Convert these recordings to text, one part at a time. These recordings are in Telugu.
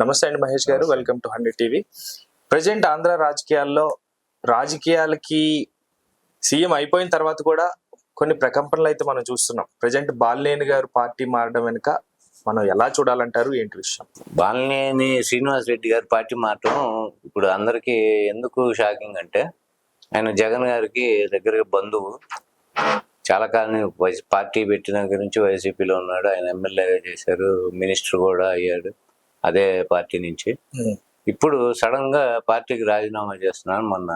నమస్తే అండి Mahesh garu welcome to hundred TV. Present Andhra రాజకీయాల్లో రాజకీయాలకి సీఎం అయిపోయిన తర్వాత కూడా కొన్ని ప్రకంపనలు అయితే మనం చూస్తున్నాం. ప్రజెంట్ బాలినేని గారు పార్టీ మారడం వెనుక మనం ఎలా చూడాలంటారు? ఏంటి విషయం? బాలినేని శ్రీనివాస్ రెడ్డి గారి పార్టీ మాత్రం ఇప్పుడు అందరికీ ఎందుకు షాకింగ్ అంటే ఆయన జగన్ గారికి దగ్గరగా బంధువు. చాలా కాలం పార్టీ పెట్టిన దగ్గర నుంచి వైసీపీలో ఉన్నాడు. ఆయన ఎమ్మెల్యేగా చేశారు మినిస్టర్ కూడా అయ్యాడు. అదే పార్టీ నుంచి. ఇప్పుడు సడన్గా పార్టీకి రాజీనామా చేస్తున్నాను మొన్న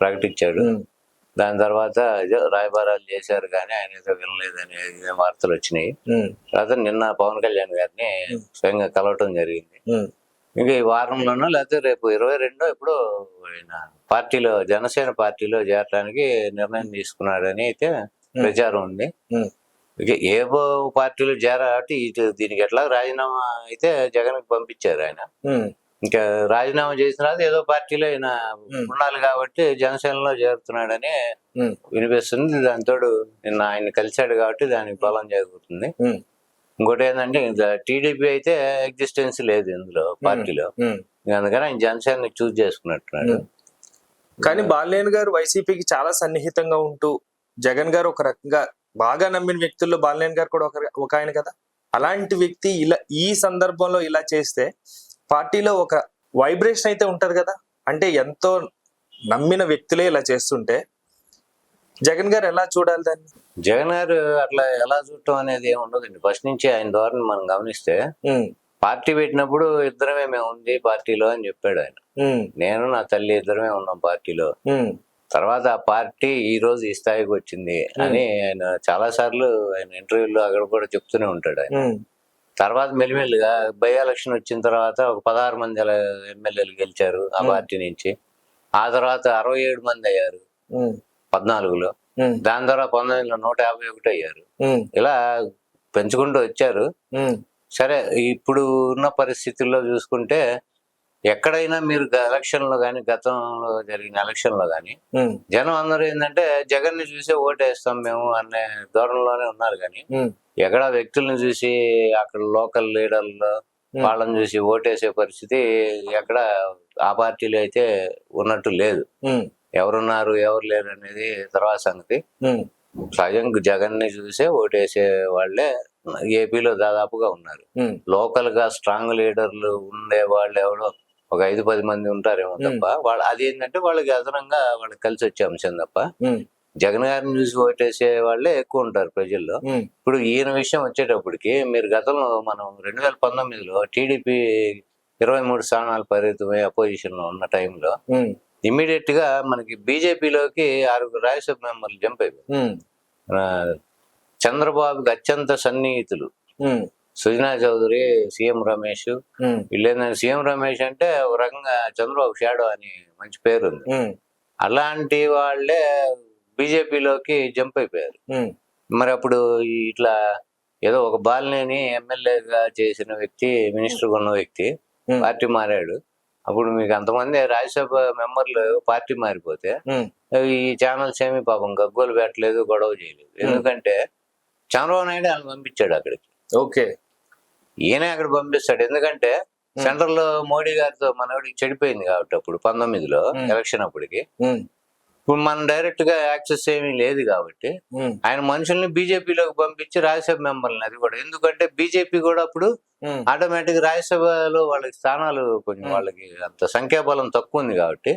ప్రకటించాడు. దాని తర్వాత రాయబారాలు చేశారు కానీ ఆయన ఏదో వినలేదని వార్తలు వచ్చినాయి. తర్వాత నిన్న పవన్ కళ్యాణ్ గారిని స్వయంగా కలవటం జరిగింది. ఇంకా ఈ వారంలోనో లేకపోతే రేపు ఇరవై రెండో ఇప్పుడు ఆయన పార్టీలో జనసేన పార్టీలో చేరడానికి నిర్ణయం తీసుకున్నాడని అయితే ప్రచారం ఉంది. ఉమ్, ఇక ఏ బో- పార్టీలో చేర కాబట్టి ఇటు దీనికి ఎట్లా రాజీనామా అయితే జగన్ పంపించారు ఆయన. ఇంకా రాజీనామా చేసిన ఏదో పార్టీలో ఆయన. ఉండాలి కాబట్టి జనసేనలో చేరుతున్నాడని వినిపిస్తుంది. దాంతో నిన్న ఆయన కలిశాడు కాబట్టి దానికి బలం జరుగుతుంది ఇంకోటి ఏంటంటే టీడీపీ అయితే ఎగ్జిస్టెన్స్ లేదు ఇందులో పార్టీలో. అందుకని ఆయన జనసేన చూస్ చేసుకున్నట్టున్నాడు. కానీ బాలినేని గారు వైసీపీకి చాలా సన్నిహితంగా ఉంటూ జగన్ గారు ఒక రకంగా బాగా నమ్మిన వ్యక్తుల్లో బాలినేని గారు కూడా ఒక ఒక ఆయన కదా. అలాంటి వ్యక్తి ఇలా ఈ సందర్భంలో ఇలా చేస్తే పార్టీలో ఒక వైబ్రేషన్ అయితే ఉంటది కదా. అంటే ఎంతో నమ్మిన వ్యక్తులే ఇలా చేస్తుంటే జగన్ గారు ఎలా చూడాలి దాన్ని? జగన్ గారు అట్లా ఎలా చూడటం అనేది ఏమి ఉండదండి. ఫస్ట్ నుంచి ఆయన ధోరణి మనం గమనిస్తే పార్టీ పెట్టినప్పుడు ఇద్దరమే మేము ఉంది పార్టీలో అని చెప్పాడు ఆయన. నేను నా తల్లి ఇద్దరమే ఉన్నాం పార్టీలో. తర్వాత ఆ పార్టీ ఈ రోజు ఈ స్థాయికి వచ్చింది అని ఆయన చాలా సార్లు ఆయన ఇంటర్వ్యూలో అక్కడ కూడా చెప్తూనే ఉంటాడు ఆయన. తర్వాత మెల్లిమెల్లిగా బై ఎలక్షన్ వచ్చిన తర్వాత ఒక పదహారు మంది ఎమ్మెల్యేలు గెలిచారు ఆ పార్టీ నుంచి. ఆ తర్వాత అరవై ఏడు మంది అయ్యారు పద్నాలుగులో. దాని ద్వారా పంతొమ్మిదిలో నూట యాభై ఒకటి అయ్యారు. ఇలా పెంచుకుంటూ వచ్చారు. సరే ఇప్పుడు ఉన్న పరిస్థితుల్లో చూసుకుంటే ఎక్కడైనా మీరు ఎలక్షన్లో కానీ గతంలో జరిగిన ఎలక్షన్లో కానీ జనం అందరూ ఏంటంటే జగన్ని చూసే ఓటేస్తాం మేము అనే ధోరణిలోనే ఉన్నారు కానీ ఎక్కడ వ్యక్తులను చూసి అక్కడ లోకల్ లీడర్లు వాళ్ళని చూసి ఓటేసే పరిస్థితి ఎక్కడ ఆ పార్టీలో అయితే ఉన్నట్టు లేదు. ఎవరున్నారు ఎవరు లేరు అనేది తర్వాత సంగతి. సహజంగా జగన్ని చూసే ఓటేసే వాళ్ళే ఏపీలో దాదాపుగా ఉన్నారు. లోకల్గా స్ట్రాంగ్ లీడర్లు ఉండే వాళ్ళు ఎవడో ఒక ఐదు పది మంది ఉంటారేమో తప్ప వాళ్ళు అది ఏంటంటే వాళ్ళకి అదనంగా వాళ్ళకి కలిసి వచ్చే అంశం తప్ప జగన్ గారిని చూసి ఓటేసే వాళ్ళే ఎక్కువ ఉంటారు ప్రజల్లో. ఇప్పుడు ఈయన విషయం వచ్చేటప్పటికి మీరు గతంలో మనం రెండు వేల పంతొమ్మిదిలో టీడీపీ ఇరవై మూడు స్థానాలు పరిమితమై అపోజిషన్లో ఉన్న టైంలో ఉమ్, ఇమీడియట్గా మనకి బీజేపీలోకి ఆరుగురు రాజ్యసభ మెంబర్లు జంప్ ఆ, చంద్రబాబుకి అత్యంత సన్నిహితులు. సుజనా చౌదరి సీఎం రమేష్. వీళ్ళేందంటే సీఎం రమేష్ అంటే ఒక రకంగా చంద్రబాబు షాడో అని మంచి పేరు ఉంది అలాంటి వాళ్ళే బీజేపీలోకి జంప్ అయిపోయారు. మరి అప్పుడు ఇట్లా ఏదో ఒక బాలినేని ఎమ్మెల్యేగా చేసిన వ్యక్తి మినిస్టర్ ఉన్న వ్యక్తి. పార్టీ మారాడు. అప్పుడు మీకు అంతమంది రాజ్యసభ మెంబర్లు పార్టీ మారిపోతే ఈ ఛానల్స్ ఏమి పాపం గగ్గోలు పెట్టలేదు గొడవ చేయలేదు. ఎందుకంటే చంద్రబాబు నాయుడు ఆయన పంపించాడు అక్కడికి. ఓకే. ఈయనే అక్కడ పంపిస్తాడు. ఎందుకంటే సెంట్రల్లో మోడీ గారితో మనోడికి చెడిపోయింది కాబట్టి అప్పుడు పంతొమ్మిదిలో. ఎలక్షన్ అప్పటికి. ఇప్పుడు మనం డైరెక్ట్గా యాక్సెస్ ఏమీ లేదు కాబట్టి ఆయన మనుషుల్ని బీజేపీలోకి పంపించి రాజ్యసభ మెంబర్లని అది కూడా. ఎందుకంటే బీజేపీ కూడా అప్పుడు ఆటోమేటిక్ రాజ్యసభలో వాళ్ళకి స్థానాలు కొంచెం. వాళ్ళకి అంత సంఖ్యాబలం తక్కువ ఉంది కాబట్టి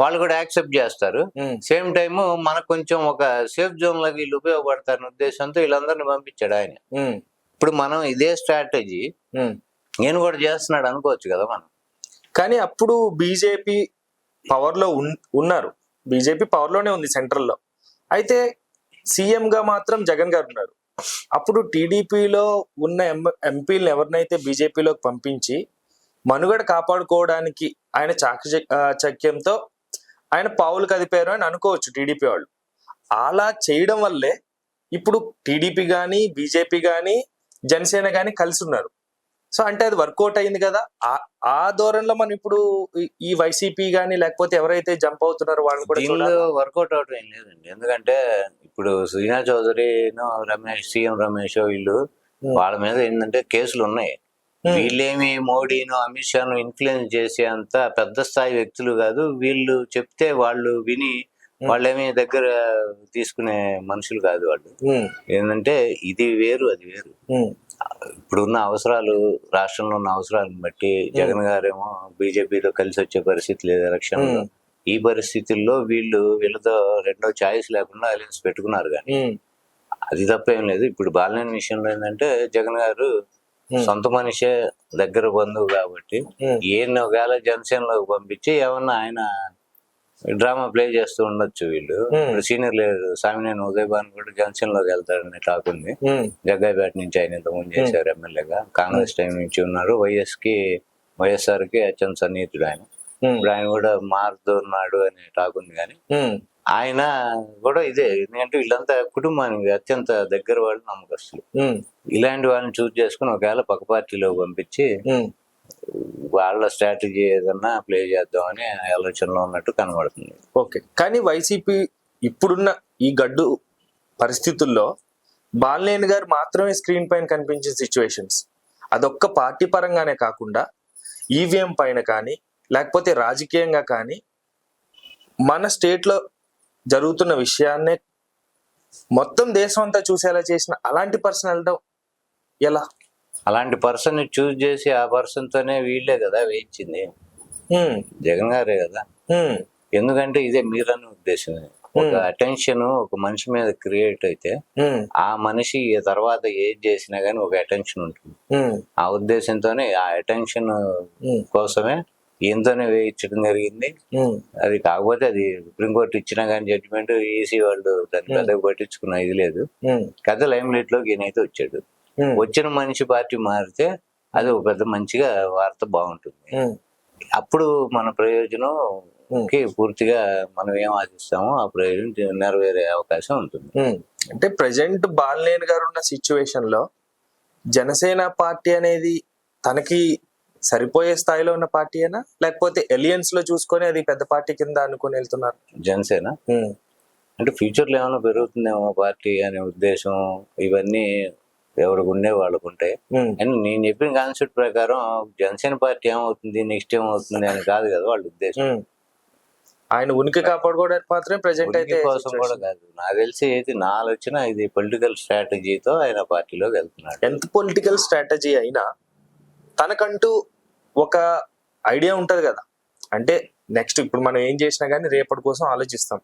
వాళ్ళు కూడా యాక్సెప్ట్ చేస్తారు. సేమ్ టైం మనకు కొంచెం ఒక సేఫ్ జోన్ లాగా వీళ్ళు ఉపయోగపడతారనే ఉద్దేశంతో వీళ్ళందరినీ పంపించాడు ఆయన. ఇప్పుడు మనం ఇదే స్ట్రాటజీ. నేను కూడా చేస్తున్నాడు అనుకోవచ్చు కదా మనం. కానీ అప్పుడు బీజేపీ పవర్లో ఉన్- ఉన్నారు. బీజేపీ పవర్లోనే ఉంది సెంట్రల్లో అయితే సీఎం గా మాత్రం జగన్ గారు ఉన్నారు. అప్పుడు టీడీపీలో ఉన్న ఎం ఎంపీలను ఎవరినైతే బీజేపీలోకి పంపించి మనుగడ కాపాడుకోవడానికి ఆయన చాకచ ఆ, చక్యంతో ఆయన పావులు కదిపారు అని అనుకోవచ్చు టీడీపీ వాళ్ళు. అలా చేయడం వల్లే ఇప్పుడు టీడీపీ కానీ బీజేపీ కానీ జనసేన కానీ కలిసి ఉన్నారు సో అంటే అది వర్కౌట్ అయింది కదా. ఆ- ధోరణిలో మనం ఇప్పుడు ఈ- వైసీపీ గానీ లేకపోతే ఎవరైతే జంప్ అవుతున్నారో వాళ్ళని కూడా వర్కౌట్ అవడం ఏం లేదండి. ఎందుకంటే ఇప్పుడు సుజనా చౌదరి రమేష్ సీఎం రమేష్ వీళ్ళు. వాళ్ళ మీద ఏంటంటే కేసులు ఉన్నాయి. వీళ్ళేమి మోడీను అమిత్ షాను ఇన్ఫ్లుయెన్స్ చేసే అంత పెద్ద స్థాయి వ్యక్తులు కాదు. వీళ్ళు చెప్తే వాళ్ళు విని వాళ్ళేమి దగ్గర తీసుకునే మనుషులు కాదు వాళ్ళు. ఏంటంటే ఇది వేరు అది వేరు. ఇప్పుడున్న అవసరాలు రాష్ట్రంలో ఉన్న అవసరాలను బట్టి జగన్ గారేమో బీజేపీతో కలిసి వచ్చే పరిస్థితి లేదు ఎలక్షన్ ఈ పరిస్థితుల్లో వీళ్ళు వీళ్ళతో రెండో ఛాయిస్ లేకుండా అలయన్స్ పెట్టుకున్నారు కానీ. అది తప్పేం లేదు. ఇప్పుడు బాలినేని విషయంలో ఏంటంటే జగన్ గారు. సొంత మనిషే దగ్గర బంధువు కాబట్టి ఈయన ఒకవేళ జనసేనలోకి పంపించి ఏమన్నా ఆయన డ్రామా ప్లే చేస్తూ ఉండొచ్చు వీళ్ళు. సీనియర్ లీడర్ సామినేని ఉదయ్ భాన్ కూడా జనసేనలోకి వెళ్తాడని టాక్ ఉంది జగ్గాయిపేట నుంచి ఆయన ఇంతకుముందు చేశారు ఎమ్మెల్యేగా. కాంగ్రెస్ టైం నుంచి ఉన్నారు. వైఎస్కి వైఎస్ఆర్కి అత్యంత సన్నిహితుడు ఆయన. ఇప్పుడు ఆయన కూడా మారుతున్నాడు అనే టాక్ ఉంది కానీ ఆయన కూడా ఇదే. ఎందుకంటే వీళ్ళంతా కుటుంబానికి అత్యంత దగ్గర వాళ్ళు నమ్మకస్తులు. ఇలాంటి వాళ్ళని చూస్ చేసుకుని ఒకవేళ పక్క పార్టీలో పంపించి. వాళ్ళ స్ట్రాటజీ ఏదన్నా ప్లే చేద్దామని ఆలోచనలో ఉన్నట్టు కనబడుతుంది. ఓకే. కానీ వైసీపీ ఇప్పుడున్న ఈ గడ్డు పరిస్థితుల్లో బాలనేని గారు మాత్రమే స్క్రీన్ పైన కనిపించే సిచ్యువేషన్స్ అదొక్క పార్టీ పరంగానే కాకుండా ఈవీఎం పైన కానీ లేకపోతే రాజకీయంగా కానీ మన స్టేట్లో జరుగుతున్న విషయాన్నే మొత్తం దేశం అంతా చూసేలా చేసిన అలాంటి పర్సన్ వెళ్ళడం ఎలా? అలాంటి పర్సన్ చూస్ చేసి ఆ పర్సన్ తోనే వీళ్ళే కదా వేయించింది జగన్ గారే కదా. ఎందుకంటే ఇదే మీరన్న ఉద్దేశమే ఒక అటెన్షన్ ఒక మనిషి మీద క్రియేట్ అయితే ఆ మనిషి తర్వాత ఏది చేసినా గానీ ఒక అటెన్షన్ ఉంటుంది. ఆ ఉద్దేశంతోనే ఆ అటెన్షన్ కోసమే ఈయనతోనే వేయించడం జరిగింది. అది కాకపోతే అది సుప్రీంకోర్టు ఇచ్చినా కానీ జడ్జిమెంట్ ఈసీ వాళ్ళు దాన్ని పెద్దగా పట్టించుకున్న ఇది లేదు. కథ లైమ్ లైట్లోకి ఈయనైతే వచ్చాడు. వచ్చిన మనిషి పార్టీ మారితే అది ఒక పెద్ద మంచిగా వార్త బాగుంటుంది. అప్పుడు మన ప్రయోజనం కి పూర్తిగా మనం ఏం ఆశిస్తామో ఆ ప్రయోజనం నెరవేరే అవకాశం ఉంటుంది. అంటే ప్రజెంట్ బాలినేని గారు ఉన్న సిచ్యువేషన్లో జనసేన పార్టీ అనేది తనకి సరిపోయే స్థాయిలో ఉన్న పార్టీ అయినా లేకపోతే ఎలియన్స్లో చూసుకొని అది పెద్ద పార్టీ కింద అనుకుని వెళ్తున్నారు? జనసేన? అంటే ఫ్యూచర్లో ఏమైనా పెరుగుతుందేమో పార్టీ అనే ఉద్దేశం ఇవన్నీ ఎవరికి ఉండే వాళ్ళకు ఉంటాయి అండ్ నేను చెప్పిన కాన్సెప్ట్ ప్రకారం జనసేన పార్టీ ఏమవుతుంది నెక్స్ట్ ఏమవుతుంది అని కాదు కదా వాళ్ళ ఉద్దేశం. ఆయన ఉనికి కాపాడుకోవడానికి మాత్రమే ప్రజెంట్ అయితే కోసం కూడా కాదు. నాకు తెలిసి అయితే నా ఆలోచన ఇది పొలిటికల్ స్ట్రాటజీతో ఆయన పార్టీలోకి వెళ్తున్నాడు. ఎంత పొలిటికల్ స్ట్రాటజీ అయినా తనకంటూ ఒక ఐడియా ఉంటది కదా. అంటే నెక్స్ట్ ఇప్పుడు మనం ఏం చేసినా కానీ రేపటి కోసం ఆలోచిస్తాం.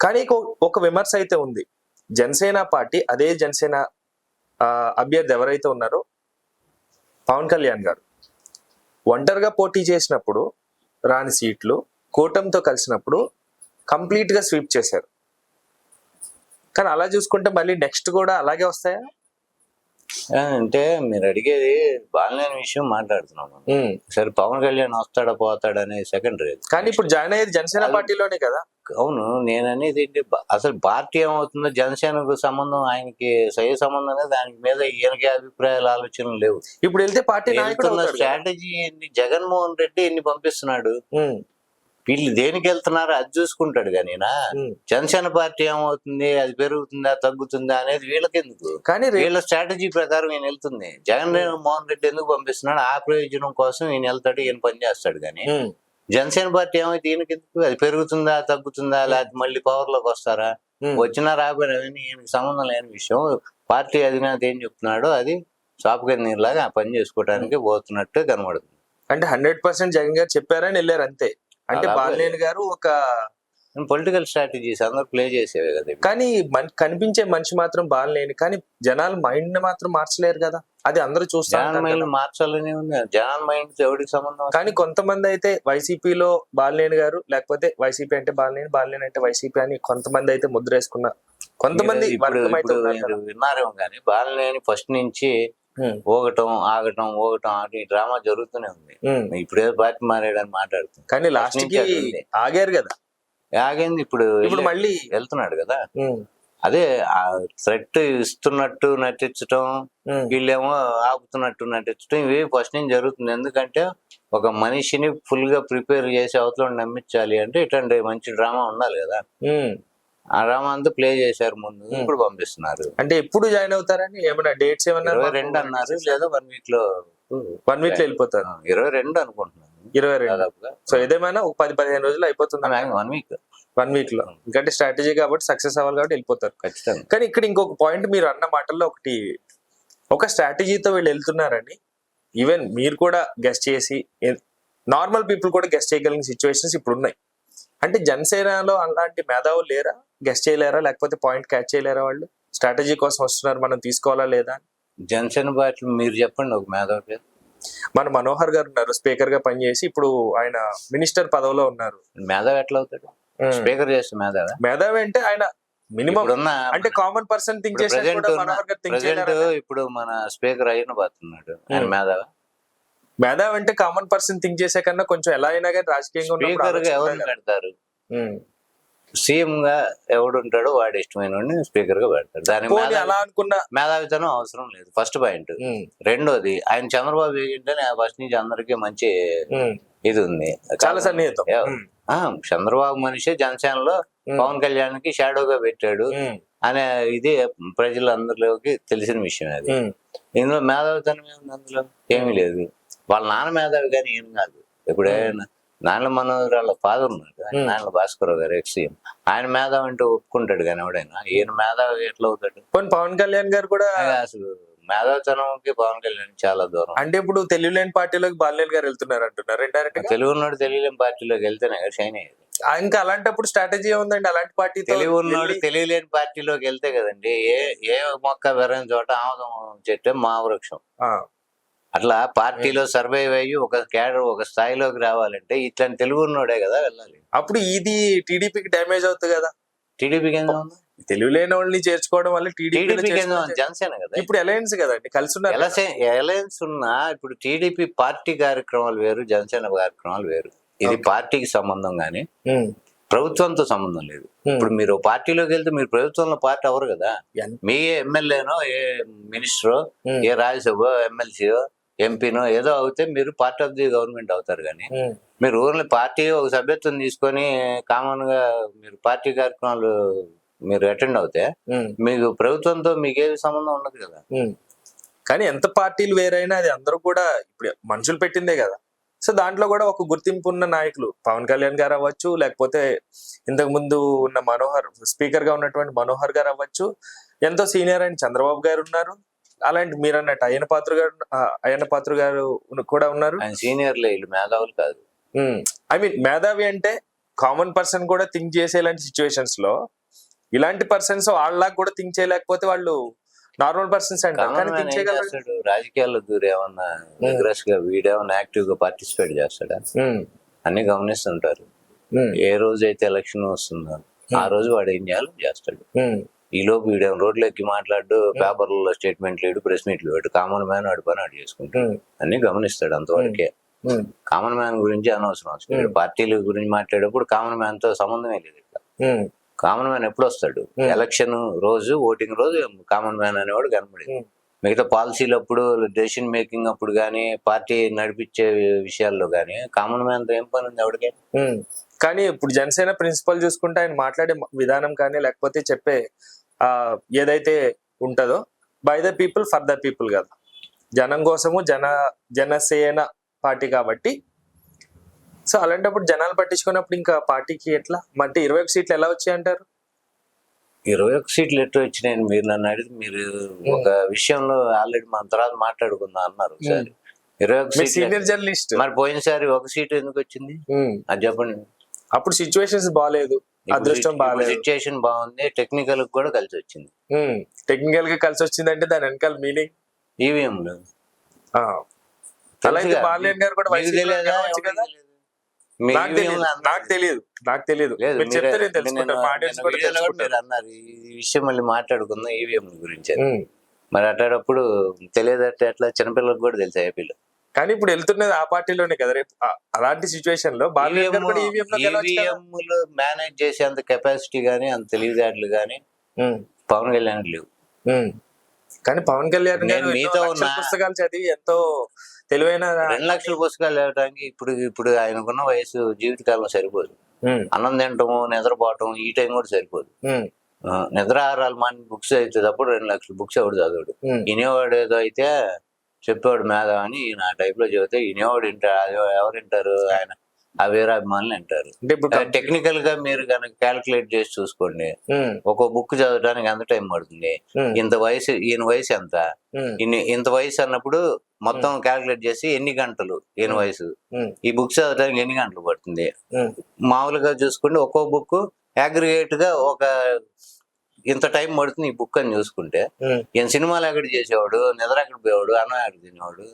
కానీ ఒక- విమర్శ అయితే ఉంది. జనసేన పార్టీ అదే జనసేన అభ్యర్థి ఎవరైతే ఉన్నారో పవన్ కళ్యాణ్ గారు. ఒంటరిగా పోటీ చేసినప్పుడు రాని సీట్లు కూటమితో కలిసినప్పుడు కంప్లీట్గా స్వీప్ చేశారు. కానీ అలా చూసుకుంటే మళ్ళీ నెక్స్ట్ కూడా అలాగే వస్తాయా? అంటే మీరు అడిగేది బాగాలేని విషయం మాట్లాడుతున్నాం మనం. ఉమ్. సరే పవన్ కళ్యాణ్ వస్తాడా పోతాడా అనేది సెకండరీ కానీ ఇప్పుడు జాయిన్ అయ్యేది జనసేన పార్టీలోనే కదా అవును నేను అనేది అసలు పార్టీ ఏమవుతుందో జనసేనకు సంబంధం ఆయనకి సహ సంబంధం అనేది దాని మీద ఈయనకి అభిప్రాయాలు ఆలోచనలు లేవు ఇప్పుడు వెళ్తే పార్టీ. స్ట్రాటజీ ఎన్ని జగన్మోహన్ రెడ్డి ఎన్ని పంపిస్తున్నాడు వీళ్ళు దేనికి వెళ్తున్నారు అది చూసుకుంటాడు కానీ. జనసేన పార్టీ ఏమవుతుంది అది పెరుగుతుందా తగ్గుతుందా అనేది వీళ్ళకెందుకు? కానీ వీళ్ళ స్ట్రాటజీ ప్రకారం ఈయన వెళ్తుంది. జగన్ మోహన్ రెడ్డి ఎందుకు పంపిస్తున్నాడు ఆ ప్రయోజనం కోసం ఈయన వెళ్తాడు ఈయన పని చేస్తాడు కానీ జనసేన పార్టీ ఏమైతే ఈయనకి ఎందుకు? అది పెరుగుతుందా తగ్గుతుందా లేకపోతే మళ్ళీ పవర్లోకి వస్తారా. వచ్చినా కానీ ఈయనకి సంబంధం లేని విషయం. పార్టీ అధినేత ఏం చెప్తున్నాడో అది కింద నీరులాగా ఆ పని చేసుకోవడానికి పోతున్నట్టు కనబడుతుంది. అంటే హండ్రెడ్ పర్సెంట్ జగన్ గారు చెప్పారని వెళ్ళారు అంతే. అంటే. బాలినేని గారు ఒక పొలిటికల్ స్ట్రాటజీస్ అందరూ ప్లే చేసేవి కదా. కానీ కనిపించే మనిషి మాత్రం బాలినేని కానీ జనాల మైండ్ని మాత్రం మార్చలేరు కదా అది అందరూ చూస్తా జనాన్ ఉంటారు మైండ్. మార్చాలని ఉంది జనాన్ మైండ్ ఎవరికి సంబంధం కానీ కొంతమంది అయితే వైసీపీలో బాలినేని గారు లేకపోతే వైసీపీ అంటే బాలినేని బాలినేని అంటే వైసీపీ అని కొంతమంది అయితే ముద్ర వేసుకున్నారు కొంతమంది విన్నారేమో కానీ బాలనేని ఫస్ట్ నుంచి ఊగటం ఆగటం ఆగటం ఈ డ్రామా జరుగుతూనే ఉంది. ఉమ్. ఇప్పుడేదో పార్టీ మారాడని మాట్లాడుతుంది కానీ లాస్ట్. ఆగారు కదా. ఆగేంది. ఇప్పుడు ఇప్పుడు మళ్ళీ వెళ్తున్నాడు కదా. అదే ఆ థ్రెట్ ఇస్తున్నట్టు నటించటం వీళ్ళేమో ఆపుతున్నట్టు నటించడం ఇవి ఫస్ట్ నుంచి జరుగుతుంది. ఎందుకంటే ఒక మనిషిని ఫుల్గా ప్రిపేర్ చేసి అవతల నమ్మించాలి అంటే ఇట్లాంటి మంచి డ్రామా ఉండాలి కదా. అంతా ప్లే చేశారు ముందు ఇప్పుడు పంపిస్తున్నారు. అంటే ఎప్పుడు జాయిన్ అవుతారని ఏమన్నా డేట్స్ మాకు రెండు అన్నారు లేదా వన్ వీక్లో వన్ వీక్లో వెళ్ళిపోతారు ఇరవై రెండు అనుకుంటున్నాను. ఇరవై రెండు. దాదాపుగా. సో ఏదేమైనా ఒక పది పదిహేను రోజులు అయిపోతుంది. One week. వన్ వీక్లో ఎందుకంటే స్ట్రాటజీ కాబట్టి సక్సెస్ అవ్వాలి కాబట్టి వెళ్ళిపోతారు. ఖచ్చితంగా. కానీ ఇక్కడ ఇంకొక పాయింట్ మీరు అన్న మాటల్లో ఒకటి ఒక స్ట్రాటజీతో వీళ్ళు వెళ్తున్నారని ఈవెన్ మీరు కూడా గెస్ట్ చేసి నార్మల్ పీపుల్ కూడా గెస్ట్ చేయగలిగిన సిచ్యువేషన్స్ ఇప్పుడు ఉన్నాయి అంటే జనసేనలో అలాంటి మేధావులు లేరా? గెస్ట్ చేయలేరా? లేకపోతే పాయింట్ క్యాచ్ చేయలేరా వాళ్ళు? స్ట్రాటజీ కోసం వస్తున్నారు మనం తీసుకోవాలా లేదా? జనసేన పార్టీ మీరు చెప్పండి ఒక మేధావి పేరు. మన మనోహర్ గారు ఉన్నారు స్పీకర్గా పనిచేసి ఇప్పుడు ఆయన మినిస్టర్ పదవిలో ఉన్నారు. మేధావి ఎట్లా అవుతాడు? స్పీకర్ చేస్తే మేధావి? మేధావి అంటే ఆయన మినిమం అంటే కామన్ పర్సన్ థింక్ చేసి మనోహర్ గారు థింక్ ఇప్పుడు మన స్పీకర్ అయ్యన పోతున్నాడు. ఆయన. మేధావి? మేధావి అంటే కామన్ పర్సన్ థింక్ చేసే కన్నా కొంచెం ఎలా అయినా కానీ రాజకీయంగా కదా. పెడతారు. సీఎం గా ఎవడు ఉంటాడో వాడు ఇష్టమైన స్పీకర్గా పెడతాడు. మేధావి- అలా అనుకున్న మేధావితనం అవసరం లేదు. ఫస్ట్ పాయింట్ రెండోది ఆయన చంద్రబాబు ఏంటంటే ఫస్ట్ నుంచి అందరికీ మంచి ఇది ఉంది. చాలా సన్నిహితం. చంద్రబాబు మనిషి జనసేనలో పవన్ కళ్యాణ్కి షాడోగా పెట్టాడు అనే ఇది ప్రజలందరిలోకి తెలిసిన విషయం అది. ఇందులో మేధావితనం ఏముంది అందులో? ఏమీ లేదు. వాళ్ళ నాన్న మేధావి కానీ ఏం కాదు. ఇప్పుడు నాన్న మనోహర్ వాళ్ళ ఫాదర్ ఉన్నాడు. నాన్న భాస్కర్ గారు ఎక్స్ సీఎం ఆయన మేధావి అంటే ఒప్పుకుంటాడు కానీ ఎవడైనా. ఈయన మేధావి ఎట్లా అవుతాడు? పోనీ పవన్ కళ్యాణ్ గారు కూడా అసలు మేధావితనంకి పవన్ కళ్యాణ్ చాలా దూరం. అంటే ఇప్పుడు తెలియలేని పార్టీలోకి బాలినేని గారు వెళ్తున్నారు అంటున్నారు. ఇండైరెక్ట్గా? తెలుగు ఉన్నాడు తెలియలేని పార్టీలోకి వెళ్తేనే కదా షైన్ అయ్యేది. ఇంకా అలాంటప్పుడు స్ట్రాటజీ ఏముందండి? అలాంటి పార్టీ తెలివి ఉన్నాడు తెలియలేని పార్టీలోకి వెళ్తే కదండి ఏ ఏ మొక్క వెరని చోట ఆమదం చెట్టే మా వృక్షం. అట్లా పార్టీలో సర్వైవ్ అయ్యి ఒక క్యాడర్ ఒక స్థాయిలోకి రావాలంటే ఇట్లాంటి తెలుగు ఉన్నోడే కదా వెళ్ళాలి. అప్పుడు ఇది టీడీపీకి డ్యామేజ్ అవుతుంది కదా. టీడీపీకి ఎంత ఉంది తెలియలేని వాళ్ళని చేర్చుకోవడం వల్ల టీడీపీ జనసేన కదా. ఇప్పుడు అలయన్స్ కదండి కలిసి ఉన్నారు. అలయన్స్ ఉన్నా ఇప్పుడు టీడీపీ పార్టీ కార్యక్రమాలు వేరు జనసేన కార్యక్రమాలు వేరు. ఇది. పార్టీకి సంబంధం గానీ ఉమ్, ప్రభుత్వంతో సంబంధం లేదు. ఇప్పుడు మీరు పార్టీలోకి వెళ్తే మీరు ప్రభుత్వంలో పార్టీ అవ్వరు కదా. మీ ఎమ్మెల్యేనో ఏ మినిస్టరో ఏ రాజ్యసభ ఎమ్మెల్సీయో ఎంపీనో ఏదో అవుతే మీరు పార్ట్ ఆఫ్ ది గవర్నమెంట్ అవుతారు కానీ మీరు ఓన్లీ పార్టీ ఒక సభ్యత్వం తీసుకొని కామన్గా మీరు పార్టీ కార్యక్రమాలు మీరు అటెండ్ అవుతే మీకు ప్రభుత్వంతో మీకు ఏది సంబంధం ఉండదు కదా. కానీ ఎంత పార్టీలు వేరైనా అది అందరూ కూడా ఇప్పుడు మనుషులు పెట్టిందే కదా. సో దాంట్లో కూడా ఒక గుర్తింపు ఉన్న నాయకులు పవన్ కళ్యాణ్ గారు అవ్వచ్చు లేకపోతే ఇంతకు ముందు ఉన్న మనోహర్ స్పీకర్గా ఉన్నటువంటి మనోహర్ గారు అవ్వచ్చు ఎంతో సీనియర్ అయిన చంద్రబాబు గారు ఉన్నారు. అలాంటి మీరు అన్నట్టు అయ్యన పాత్ర గారు అయ్యన పాత్ర గారు కూడా ఉన్నారు? ఆయన సీనియర్లే వీళ్ళు మేధావులు కాదు. ఐ మీన్ మేధావి అంటే కామన్ పర్సన్ కూడా థింక్ చేసే ఇలాంటి సిచ్యువేషన్స్లో ఇలాంటి పర్సన్స్ వాళ్ళలాగా కూడా థింక్ చేయలేకపోతే వాళ్ళు నార్మల్ పర్సన్స్ అంటారు. చేస్తాడు? రాజకీయాల్లో దూరం ఏమన్నా విగ్రెస్గా వీడేమన్నా యాక్టివ్గా పార్టిసిపేట్ చేస్తాడా? అన్ని గమనిస్తుంటారు. ఏ రోజు అయితే ఎలక్షన్ వస్తుందో ఆ రోజు వాడు ఏం చేయాలో చేస్తాడు. ఈ లోపు వీడేమో రోడ్లు ఎక్కి మాట్లాడు పేపర్లలో స్టేట్మెంట్లు లేడు ప్రెస్ మీట్లు పెట్టు కామన్ మ్యాన్ వాడి పని వాడు చేసుకుంటాడు. అన్ని గమనిస్తాడు అంతవరకే. కామన్ మ్యాన్ గురించి అనవసరం. వీడు పార్టీల గురించి మాట్లాడేటప్పుడు కామన్ మ్యాన్తో సంబంధమే లేదు ఇట్లా కామన్ మ్యాన్ ఎప్పుడు వస్తాడు. ఎలక్షన్ రోజు ఓటింగ్ రోజు కామన్ మ్యాన్ అనేవాడు కనబడేది. మిగతా పాలసీలు అప్పుడు డెసిషన్ మేకింగ్ అప్పుడు కానీ పార్టీ నడిపించే విషయాల్లో కానీ కామన్ మ్యాన్తో ఏం పని ఉంది ఎవడికి ఉమ్. కానీ ఇప్పుడు జనసేన ప్రిన్సిపల్ చూసుకుంటే ఆయన మాట్లాడే విధానం కానీ లేకపోతే చెప్పే ఏదైతే ఉంటుందో by the people for the people కదా. జనం కోసము జన జనసేన పార్టీ కాబట్టి. సో అలాంటప్పుడు జనాలు పట్టించుకున్నప్పుడు ఇంకా పార్టీకి ఎట్లా? అంటే ఇరవై ఒక సీట్లు ఎలా వచ్చాయి అంటారు? ఇరవై ఒక సీట్లు ఎట్టు వచ్చినాయని మీరు నన్ను అడిగితే మీరు ఒక విషయంలో ఆల్రెడీ మన తర్వాత మాట్లాడుకుందాం అన్నారు ఒకసారి ఇరవై ఒక సీనియర్ జర్నలిస్ట్ మరి పోయినసారి ఒక సీట్ ఎందుకు వచ్చింది? అది చెప్పండి. అప్పుడు సిచ్యువేషన్స్ బాగాలేదు అదృష్టం బాగాలేదు. సిచ్యుయేషన్ బాగుంది టెక్నికల్ కూడా కలిసి వచ్చింది. టెక్నికల్గా కలిసి వచ్చిందంటే దాని వెనకాల మీనింగ్ అయితే బాలేన్ గారు కూడా కదా? నాకు తెలియదు. నాకు తెలియదు. అన్నారు. ఈ విషయం మళ్ళీ మాట్లాడుకుందాం ఈవీఎం గురించి. అని. ఉమ్. మరి అట్లాడప్పుడు తెలియదంటే ఎట్లా చిన్నపిల్లలకు కూడా తెలుసు ఏపీలో కానీ ఇప్పుడు వెళ్తున్నది ఆ పార్టీలోనే కదా రేపు అలాంటి సిచ్యువేషన్లో మేనేజ్ చేసే అంత కెపాసిటీ గానీ అంత తెలివితేటలు గానీ. పవన్ కళ్యాణ్ లేవు. కానీ పవన్ కళ్యాణ్ మీతో. పుస్తకాలు చదివి ఎంతో తెలివైన రెండు లక్షల పుస్తకాలు చదవడానికి ఇప్పుడు ఇప్పుడు ఆయనకున్న వయసు జీవితకాలం సరిపోదు. అన్నం తినటము నిద్రపోవటం ఈ టైం కూడా సరిపోదు నిద్ర ఆహారాలు మాని బుక్స్ అయితే తప్పుడు రెండు లక్షల బుక్స్ ఎవడు చదవడు. వినేవాడు ఏదో అయితే చెప్పేవాడు మేధావి అని ఈయన ఆ టైప్లో చెబితే ఈయనెవడు వింటారు ఎవరు వింటారు ఆయన ఆ వీరాభిమానులు వింటారు టెక్నికల్గా మీరు కనుక క్యాలిక్యులేట్ చేసి చూసుకోండి. ఒక్కో బుక్ చదవడానికి ఎంత టైం పడుతుంది? ఇంత వయసు ఈయన వయసు ఎంత? ఇన్ని ఇంత వయసు అన్నప్పుడు మొత్తం క్యాలిక్యులేట్ చేసి ఎన్ని గంటలు ఈయన. వయసు? ఈ బుక్ చదవడానికి ఎన్ని గంటలు పడుతుంది? మామూలుగా చూసుకుంటే ఒక్కో బుక్ అగ్రిగేట్గా ఒక ఇంత టైం పడుతుంది ఈ బుక్ అని చూసుకుంటే. ఈయన సినిమాలు ఎక్కడ చేసేవాడు నిద్ర ఎక్కడ పోయేవాడు అన్నం ఎక్కడ తినేవాడు.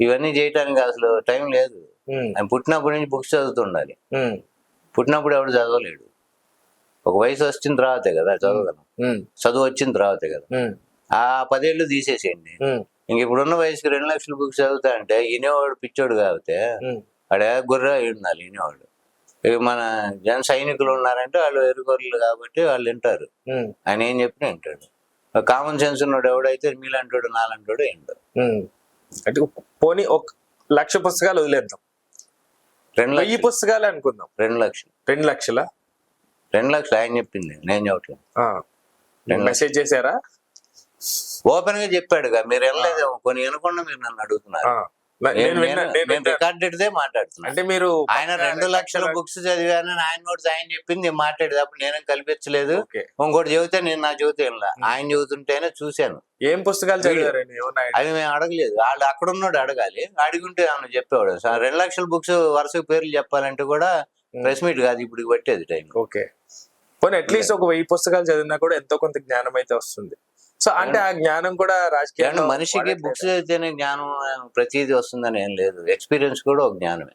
ఇవన్నీ చేయటానికి అసలు టైం లేదు. ఆయన పుట్టినప్పటి నుంచి బుక్స్ చదువుతుండాలి. పుట్టినప్పుడు ఎవడు చదవలేడు. ఒక వయసు వచ్చిన తర్వాతే కదా చదవగలం. చదువు వచ్చిన తర్వాతే కదా. ఆ పదేళ్ళు తీసేసేయండి. ఇంక ఇప్పుడున్న వయసుకి రెండు లక్షల బుక్స్ చదువుతా అంటే ఈనేవాడు పిచ్చోడు కాబట్టి వాడే గుర్ర ఉండాలి ఈనేవాడు మన జన సైనికులు ఉన్నారంటే వాళ్ళు ఎరుగొర్రెలు కాబట్టి వాళ్ళు వింటారు ఆయన ఏం చెప్పినా వింటాడు. కామన్ సెన్స్ ఉన్నాడు ఎవడైతే మీలాంటోడు నాలంటోడు వింటాడు ఉమ్. అంటే పోనీ ఒక లక్ష పుస్తకాలు వదిలేద్దాం. రెండు వెయ్యి పుస్తకాలు అనుకుందాం. రెండు లక్షలు. రెండు లక్షల? రెండు లక్షలు. ఆయన చెప్పింది నేను. చెప్పట్లేదు. రెండు మెసేజ్ చేశారా? ఓపెన్గా చెప్పాడుగా. మీరు వెళ్ళలేదేమో. కొన్ని వినకుండా మీరు నన్ను అడుగుతున్నారు. నేను. రికార్డెడ్దే మాట్లాడుతున్నా. అంటే మీరు ఆయన రెండు లక్షల బుక్స్ చదివాను ఆయన నోట్స్ ఆయన చెప్పింది మాట్లాడేది. అప్పుడు నేనేం కల్పించలేదు. ఇంకోటి చెబితే నేను నా వినలా ఆయన చెబుతుంటేనే చూశాను. ఏం పుస్తకాలు చదివారండి? అవి మేము అడగలేదు. వాళ్ళు అక్కడ ఉన్నాడు అడగాలి. అడిగుంటే ఆమె చెప్పేవాడు. రెండు లక్షల బుక్స్ వరుస పేర్లు చెప్పాలంటే కూడా ప్రెస్ మీట్ కాదు ఇప్పుడు పట్టేది టైం. ఓకే. పోనీ అట్లీస్ట్ ఒక వెయ్యి పుస్తకాలు చదివినా కూడా ఎంతో కొంత జ్ఞానం అయితే వస్తుంది. సో అంటే ఆ జ్ఞానం కూడా రాజకీయ మనిషికి బుక్స్ చదివితేనే జ్ఞానం ప్రతిదీ వస్తుందని ఏం లేదు. ఎక్స్పీరియన్స్ కూడా ఒక జ్ఞానమే.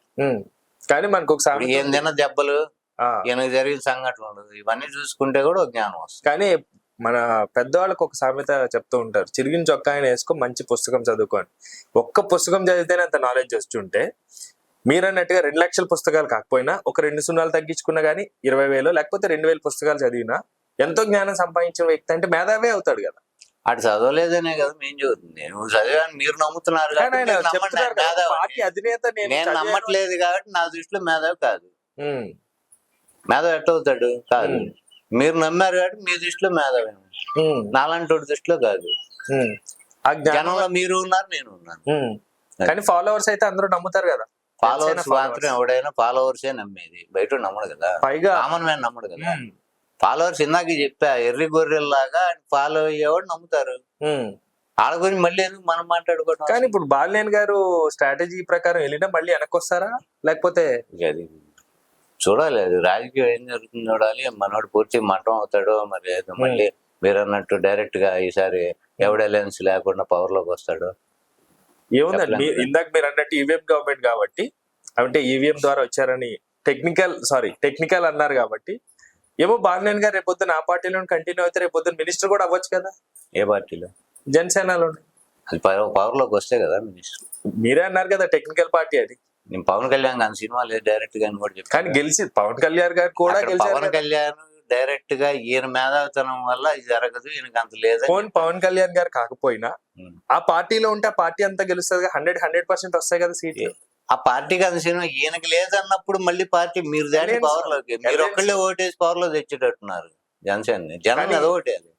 కానీ మనకు ఒక ఇప్పుడు సామెత ఏం తిన్న దెబ్బలు ఈయనకు జరిగిన సంఘటనలు ఇవన్నీ చూసుకుంటే కూడా ఒక జ్ఞానం వస్తుంది. కానీ మన పెద్దవాళ్ళకి ఒక సామెత చెప్తూ ఉంటారు. చిరిగిన చొక్కా ఆయన వేసుకో మంచి పుస్తకం చదువుకోండి ఒక్క పుస్తకం చదివితేనే అంత నాలెడ్జ్ వస్తుంటే మీరు అన్నట్టుగా రెండు లక్షల పుస్తకాలు కాకపోయినా ఒక రెండు సున్నాలు తగ్గించుకున్నా కానీ ఇరవై వేలు లేకపోతే రెండు వేల పుస్తకాలు చదివినా ఎంతో జ్ఞానం సంపాదించిన వ్యక్తి అంటే మేధావే అవుతాడు కదా. అటు చదవలేదనే కదా మేము నువ్వు చదివాను మీరు నమ్ముతున్నారు కాబట్టి నేను నేను. నమ్మట్లేదు కాబట్టి నా దృష్టిలో మేధావి కాదు. మేధావి ఎట్ట అవుతాడు కాదు. మీరు నమ్మారు కాబట్టి మీ దృష్టిలో మేధావి. నాలాంటి దృష్టిలో కాదు. జనంలో మీరు ఉన్నారు నేను ఉన్నాను. కానీ ఫాలోవర్స్ అయితే అందరూ నమ్ముతారు కదా. ఫాలోవర్స్. మాత్రం ఎవడైనా ఫాలోవర్సే నమ్మేది. బయట నమ్మడు కదా. పైగా కామన్ మ్యాన్ నమ్మడు కదా. ఫాలోవర్స్ ఇందాక చెప్పా ఎర్రి గొర్రెల్లాగా ఫాలో అయ్యేవాడు నమ్ముతారు. వాళ్ళ గురించి మళ్ళీ ఎందుకు మనం మాట్లాడుకోవటం కానీ ఇప్పుడు బాలినేని గారు స్ట్రాటజీ ప్రకారం వెళ్ళినా మళ్ళీ వెనక్కి వస్తారా లేకపోతే అది చూడాలి అది రాజకీయం ఏం జరుగుతుందో చూడాలి. మనోడు పూర్తి మఠం అవుతాడో మరి మళ్ళీ మీరు అన్నట్టు డైరెక్ట్గా ఈసారి ఎవడ అలయన్స్ లేకుండా పవర్లోకి వస్తాడో ఏముందండి. ఇందాక మీరు అన్నట్టు ఈవీఎం గవర్నమెంట్ కాబట్టి అంటే ఈవీఎం ద్వారా వచ్చారని టెక్నికల్ సారీ టెక్నికల్ అన్నారు కాబట్టి ఏమో బాలినేని గారు రేపొద్దున ఆ పార్టీలో కంటిన్యూ అయితే రేపొద్దున మినిస్టర్ కూడా అవ్వచ్చు కదా. ఏ పార్టీలో? జనసేనలో అది పవర్లోకి వస్తే కదా మినిస్టర్ మీరే అన్నారు కదా టెక్నికల్ పార్టీ అది నేను పవన్ కళ్యాణ్ గారి సినిమా లేదు డైరెక్ట్గా కూడా కానీ చెప్పాను గెలిచి పవన్ కళ్యాణ్ గారు కూడా పవన్. కళ్యాణ్ డైరెక్ట్గా ఈయన మేధావితనం వల్ల ఇది జరగదు ఈయనకి అంత లేదని పోన్ పవన్ కళ్యాణ్ గారు కాకపోయినా. ఆ పార్టీలో ఉంటే ఆ పార్టీ అంతా గెలుస్తుంది హండ్రెడ్ హండ్రెడ్ పర్సెంట్ వస్తాయి కదా సీట్లు. ఆ పార్టీకి అంత సినిమా ఈయనకి లేదన్నప్పుడు మళ్ళీ పార్టీ మీరు దాటి Alliance. పవర్లోకి మీరు. ఒక్కళ్ళే ఓటేసి పవర్లో తెచ్చేటట్టున్నారు జనసేన జనం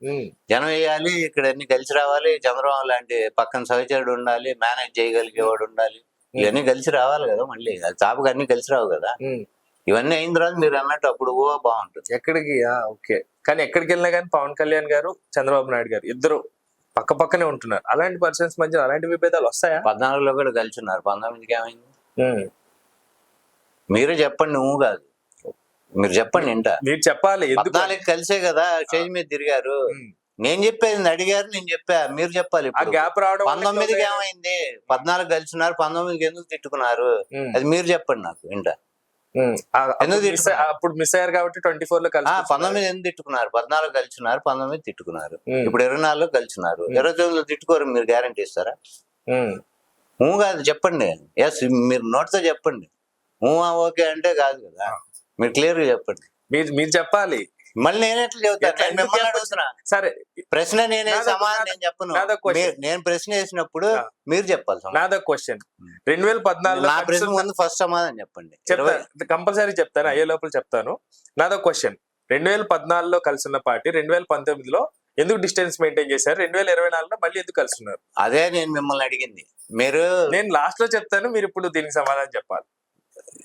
ఉమ్, జనం వేయాలి ఇక్కడ అన్ని కలిసి రావాలి చంద్రబాబు లాంటి పక్కన సహచరుడు ఉండాలి మేనేజ్ చేయగలిగేవాడు ఉండాలి. ఇవన్నీ కలిసి రావాలి కదా మళ్ళీ. అది తాపకు అన్ని కలిసి రావు కదా. ఇవన్నీ అయిన తర్వాత మీరు అన్నట్టు అప్పుడు ఓ బాగుంటుంది. ఎక్కడికి? ఆ, ఓకే. కానీ ఎక్కడికి వెళ్ళినా కానీ పవన్ కళ్యాణ్ గారు చంద్రబాబు నాయుడు గారు ఇద్దరు పక్క పక్కనే ఉంటున్నారు. అలాంటి పర్సన్స్ మధ్య అలాంటి విభేదాలు వస్తాయా? పద్నాలుగులో కూడా కలిసి ఉన్నారు. పంతొమ్మిదికి ఏమైంది. మీరే చెప్పండి నువ్వు కాదు. మీరు చెప్పండి ఇంట మీరు చెప్పాలి ఎందుకు? పద్నాలుగు కలిసే కదా స్టేజ్ మీద తిరిగారు. నేను చెప్పేది అడిగారు నేను చెప్పా మీరు చెప్పాలి ఆ. గ్యాప్ రావడం పంతొమ్మిదికి ఏమైంది? పద్నాలుగు కలిసినారు పంతొమ్మిదికి ఎందుకు తిట్టుకున్నారు? అది మీరు చెప్పండి నాకు ఇంట అప్పుడు మిస్ తిట్టుకున్నారు? అప్పుడు మిస్ అయ్యారు కాబట్టి ట్వంటీ ఫోర్లో కలిసి పంతొమ్మిది ఎందుకు తిట్టుకున్నారు? పద్నాలుగు కలిసినారు పంతొమ్మిది తిట్టుకున్నారు. ఇప్పుడు ఇరవై నాలుగు కలిసినారు. ఇరవై తొమ్మిదిలో తిట్టుకోరు మీరు గ్యారంటీ ఇస్తారా? ఊ కాదు చెప్పండి. ఎస్ మీరు నోట్తో చెప్పండి. ఊ ఓకే అంటే కాదు కదా. మీరు క్లియర్గా చెప్పండి. మీరు మీరు చెప్పాలి. మళ్ళీ నేను ఎట్లా చెబుతాను మిమ్మల్ని? అడుగుతున్నా. సరే. ప్రశ్న నేనే సమాధానం నేను చెప్పను. నేను ప్రశ్న వేసినప్పుడు. మీరు చెప్పాలి. నాదో క్వశ్చన్. రెండు వేల పద్నాలుగులో నా ప్రశ్న ముందు ఫస్ట్ సమాధానం చెప్పండి. కంపల్సరీ చెప్తాను. అయ్యే లోపల చెప్తాను. నాదో క్వశ్చన్ రెండు వేల పద్నాలుగులో కలిసిన పార్టీ రెండు వేల పంతొమ్మిదిలో ఎందుకు డిస్టెన్స్ మెయింటైన్ చేశారు? రెండు వేల ఇరవై నాలుగులో మళ్ళీ ఎందుకు కలుస్తున్నారు? అదే నేను మిమ్మల్ని అడిగింది. మీరు నేను లాస్ట్లో చెప్తాను మీరు ఇప్పుడు దీనికి సమాధానం చెప్పాలి.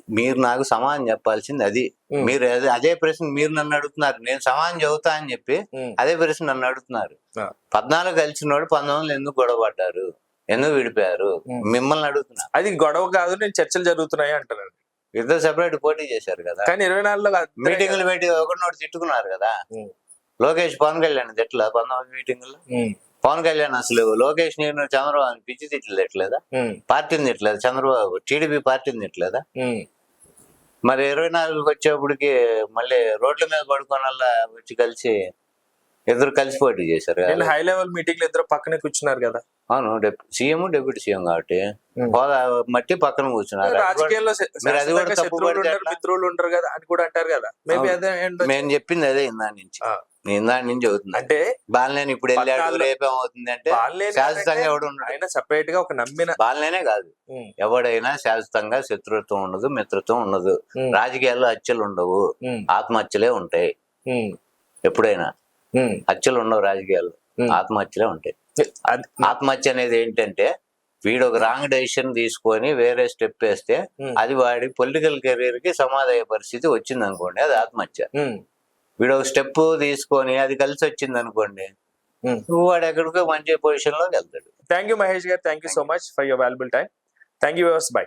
మీరు నాకు సమాధానం చెప్పాల్సింది అది. మీరు అదే- ప్రశ్న మీరు నన్ను అడుగుతున్నారు. నేను సమాధానం చెబుతా అని చెప్పి. అదే ప్రశ్న నన్ను అడుగుతున్నారు. పద్నాలుగు కలిసినోడు పంతొమ్మిది ఎందుకు గొడవ పడ్డారు ఎందుకు విడిపోయారు. మిమ్మల్ని అడుగుతున్నా. అది గొడవ కాదు నేను చర్చలు జరుగుతున్నాయి అంటాను ఇద్దరు సెపరేట్ పోటీ చేశారు కదా. కానీ ఇరవై నాలుగులో. మీటింగులు పెట్టి ఒకరినోడు తిట్టుకున్నారు కదా. లోకేష్ పవన్ కళ్యాణ్ తిట్ల పంతొమ్మిది మీటింగులు ఉమ్. పవన్ కళ్యాణ్ అసలు లోకేష్ నేను చంద్రబాబు పిచ్చి తిట్లు తిట్టలేదా. పార్టీని తిట్టలేదు చంద్రబాబు టీడీపీ పార్టీని తిట్టలేదా. మరి ఇరవై నాలుగుకి వచ్చేప్పటికి మళ్ళీ రోడ్ల మీద పడుకోనల్లా వచ్చి కలిసి ఇద్దరు కలిసి పోటీ చేశారు హై లెవెల్ మీటింగ్లో ఇద్దరు పక్కనే కూర్చున్నారు కదా అవును సీఎం డిప్యూటీ సీఎం కాబట్టి. హోదా మట్టి పక్కన కూర్చున్నారు అది కూడా-? మిత్రులు ఉంటారు కదా అని కూడా అంటారు కదా మేబీ. అదే మేము చెప్పింది అదే ఇందా నుంచి. నేను ఇందా నుంచి చదువుతున్నా అంటే బాలనేని ఇప్పుడు వెళ్ళాడు పద్నాలుగు- రేపేమవుతుంది అంటే శాశ్వతంగా ఎవడు ఆయన సెపరేట్గా ఒక నమ్మిన బాలనేనే కాదు. ఎవడైనా శాశ్వతంగా శత్రుత్వం ఉండదు మిత్రత్వం ఉండదు. రాజకీయాల్లో హత్యలు ఉండవు. ఆత్మహత్యలే ఉంటాయి. ఎప్పుడైనా. హత్యలు ఉండవు రాజకీయాల్లో ఉమ్. ఆత్మహత్యలే ఉంటాయి ఆత్మహత్య అనేది ఏంటంటే వీడు ఒక రాంగ్ డెసిషన్ తీసుకొని వేరే స్టెప్ వేస్తే. అది వాడి పొలిటికల్ కెరీర్కి సమాధయ్యే పరిస్థితి వచ్చింది అనుకోండి అది ఆత్మహత్య. వీడు ఒక స్టెప్ తీసుకొని అది కలిసి వచ్చింది అనుకోండి. వాడు ఎక్కడికో మంచి పొజిషన్లోకి వెళ్తాడు. Thank you Mahesh garu. Thank you so much for your valuable time thank you bye